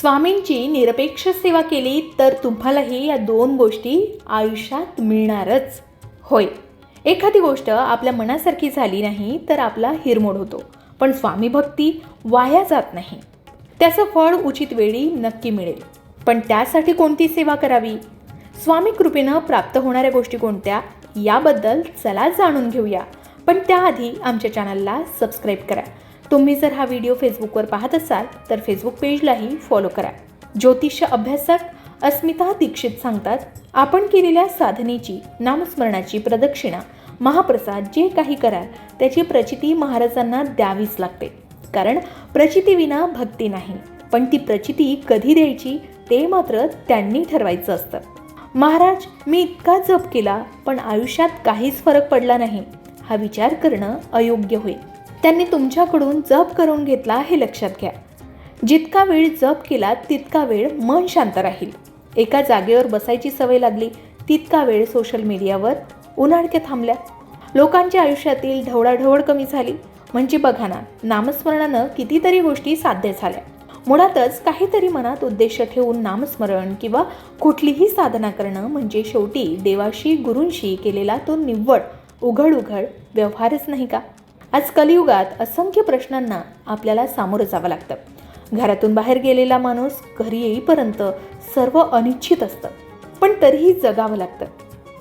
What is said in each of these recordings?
स्वामींची निरपेक्ष सेवा केली तर तुम्हालाही या दोन गोष्टी आयुष्यात मिळणारच. होय. एखादी गोष्ट आपल्या मनासारखी झाली नाही तर आपला हिरमोड होतो. पण स्वामी भक्ती वाया जात नाही. त्याचं फळ उचित वेळी नक्की मिळेल. पण त्यासाठी कोणती सेवा करावी? स्वामी कृपेनं प्राप्त होणाऱ्या गोष्टी कोणत्या? याबद्दल चला जाणून घेऊया. पण त्याआधी आमच्या चॅनलला सबस्क्राईब करा. तुम्ही जर हा व्हिडिओ फेसबुकवर पाहत असाल तर फेसबुक पेजलाही फॉलो करा. ज्योतिष अभ्यासक अस्मिता दीक्षित सांगतात आपण केलेल्या साधनेची नामस्मरणाची प्रदक्षिणा महाप्रसाद जे काही कराल त्याची प्रचिती महाराजांना द्यावीच लागते. कारण प्रचितीविना भक्ती नाही. पण ती प्रचिती कधी द्यायची ते मात्र त्यांनी ठरवायचं असतं. महाराज मी इतका जप केला पण आयुष्यात काहीच फरक पडला नाही. हा विचार करणं अयोग्य होईल. त्यांनी तुमच्याकडून जप करून घेतला हे लक्षात घ्या. जितका वेळ जप केला तितका वेळ मन शांत राहील. एका जागेवर बसायची सवय लागली तितका वेळ सोशल मीडियावर उन्हाळक्या थांबल्या. लोकांच्या आयुष्यातील ढवळाढवळ कमी झाली. म्हणजे बघा ना नामस्मरणानं कितीतरी गोष्टी साध्य झाल्या. मुळातच काहीतरी मनात उद्देश ठेवून नामस्मरण किंवा कुठलीही साधना करणं म्हणजे शेवटी देवाशी गुरूंशी केलेला तो निव्वळ उघड उघड व्यवहारच नाही का? आज कलियुगात असंख्य प्रश्नांना आपल्याला सामोरं जावं लागतं. घरातून बाहेर गेलेला माणूस घरी येईपर्यंत सर्व अनिश्चित असतं. पण तरीही जगावं लागतं.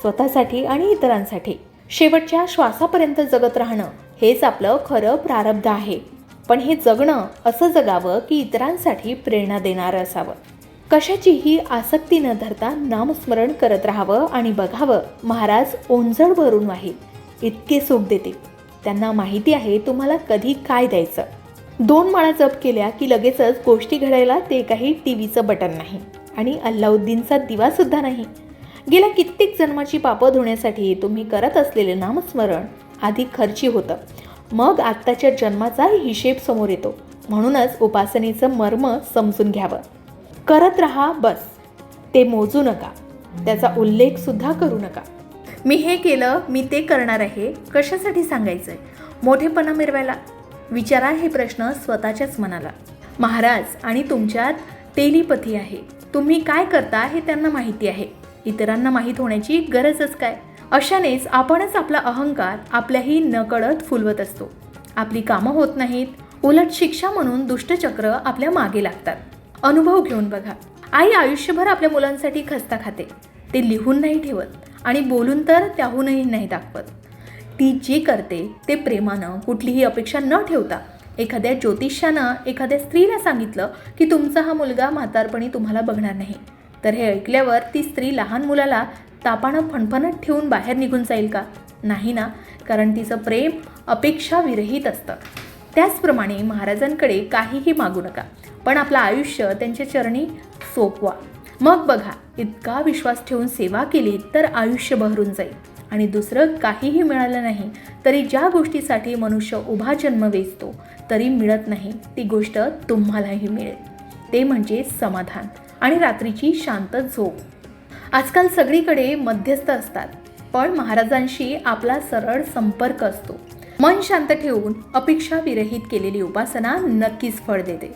स्वतःसाठी आणि इतरांसाठी शेवटच्या श्वासापर्यंत जगत राहणं हेच आपलं खरं प्रारब्ध आहे. पण हे जगणं असं जगावं की इतरांसाठी प्रेरणा देणारं असावं. कशाचीही आसक्ती न धरता नामस्मरण करत राहावं आणि बघावं महाराज ओंजळ भरून वाहील इतके सुख देते त्यांना माहिती आहे तुम्हाला कधी काय द्यायचं. दोन माळा जप केल्या की लगेचच गोष्टी घडायला ते काही टी व्हीचं बटन नाही आणि अल्लाउद्दीनचा दिवासुद्धा नाही. गेल्या कित्येक जन्माची पापं धुण्यासाठी तुम्ही करत असलेले नामस्मरण आधी खर्ची होतं. मग आत्ताच्या जन्माचा हिशेब समोर येतो. म्हणूनच उपासनेचं मर्म समजून घ्यावं. करत रहा बस. ते मोजू नका. त्याचा उल्लेखसुद्धा करू नका. मी हे केलं मी ते करणार आहे कशासाठी सांगायचं आहे मोठेपणा मिरवायला विचारा हे प्रश्न स्वतःच्याच मनाला. महाराज आणि तुमच्यात तेलीपथी आहे. तुम्ही काय करता हे त्यांना माहिती आहे. इतरांना माहीत होण्याची गरजच काय? अशानेच आपणच आपला अहंकार आपल्याही नकळत फुलवत असतो. आपली कामं होत नाहीत. उलट शिक्षा म्हणून दुष्टचक्र आपल्या मागे लागतात. अनुभव घेऊन बघा. आई आयुष्यभर आपल्या मुलांसाठी खस्ता खाते. ते लिहून नाही ठेवत. आणि बोलून तर त्याहूनही नाही दाखवत. ती जे करते ते प्रेमानं कुठलीही अपेक्षा न ठेवता एखाद्या ज्योतिष्यानं एखाद्या स्त्रीला सांगितलं की तुमचा हा मुलगा म्हातारपणी तुम्हाला बघणार नाही. तर हे ऐकल्यावर ती स्त्री लहान मुलाला तापानं फणफणत ठेवून बाहेर निघून जाईल का? नाही ना कारण तिचं प्रेम अपेक्षा विरहित असतं. त्याचप्रमाणे महाराजांकडे काहीही मागू नका पण आपलं आयुष्य त्यांच्या चरणी सोपवा. मग बघा इतका विश्वास ठेवून सेवा केली तर आयुष्य बहरून जाईल. आणि दुसरं काहीही मिळालं नाही तरी ज्या गोष्टीसाठी मनुष्य उभा जन्म वेचतो तरी मिळत नाही ती गोष्ट तुम्हालाही मिळेल. ते म्हणजे समाधान आणि रात्रीची शांत झोप. आजकाल सगळीकडे मध्यस्थ असतात पण महाराजांशी आपला सरळ संपर्क असतो. मन शांत ठेवून अपेक्षा विरहित केलेली उपासना नक्कीच फळ देते.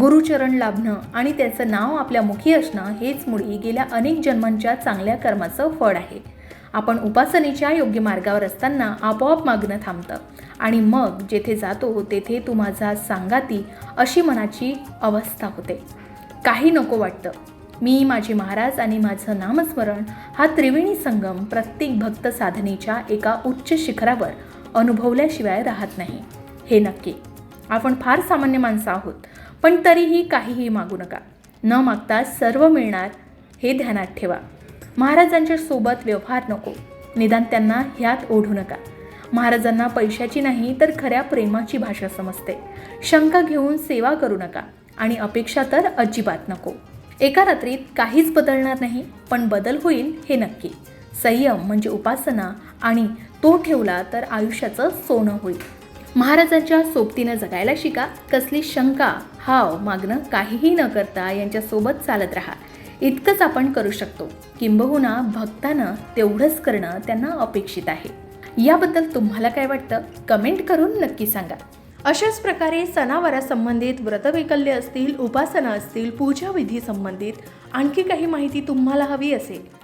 गुरुचरण लाभणं आणि त्याचं नाव आपल्या मुखी असणं हेच मुळी गेल्या अनेक जन्मांच्या चांगल्या कर्माचं फळ आहे. आपण उपासनेच्या योग्य मार्गावर असताना आपोआप मागणं थांबतं. आणि मग जेथे जातो तेथे तू माझा सांगाती अशी मनाची अवस्था होते. काही नको वाटतं. मी माझे महाराज आणि माझं नामस्मरण हा त्रिवेणी संगम प्रत्येक भक्त साधनेच्या एका उच्च शिखरावर अनुभवल्याशिवाय राहत नाही. हे नक्की. आपण फार सामान्य माणसं आहोत. पण तरीही काहीही मागू नका. न मागता सर्व मिळणार हे ध्यानात ठेवा. महाराजांच्या सोबत व्यवहार नको. निदान त्यांना ह्यात ओढू नका. महाराजांना पैशाची नाही तर खऱ्या प्रेमाची भाषा समजते. शंका घेऊन सेवा करू नका आणि अपेक्षा तर अजिबात नको. एका रात्रीत काहीच बदलणार नाही पण बदल होईल हे नक्की. संयम म्हणजे उपासना आणि तो ठेवला तर आयुष्याचं सोनं होईल. महाराजांच्या सोबतीनं जगायला शिका. कसली शंका हाव मागणं काहीही न करता यांच्यासोबत चालत राहा. इतकंच आपण करू शकतो. किंबहुना भक्तानं तेवढंच करणं त्यांना अपेक्षित आहे. याबद्दल तुम्हाला काय वाटतं? कमेंट करून नक्की सांगा. अशाच प्रकारे सणावारासंबंधित व्रतवैकल्य असतील उपासना असतील पूजाविधी संबंधित आणखी काही माहिती तुम्हाला हवी असेल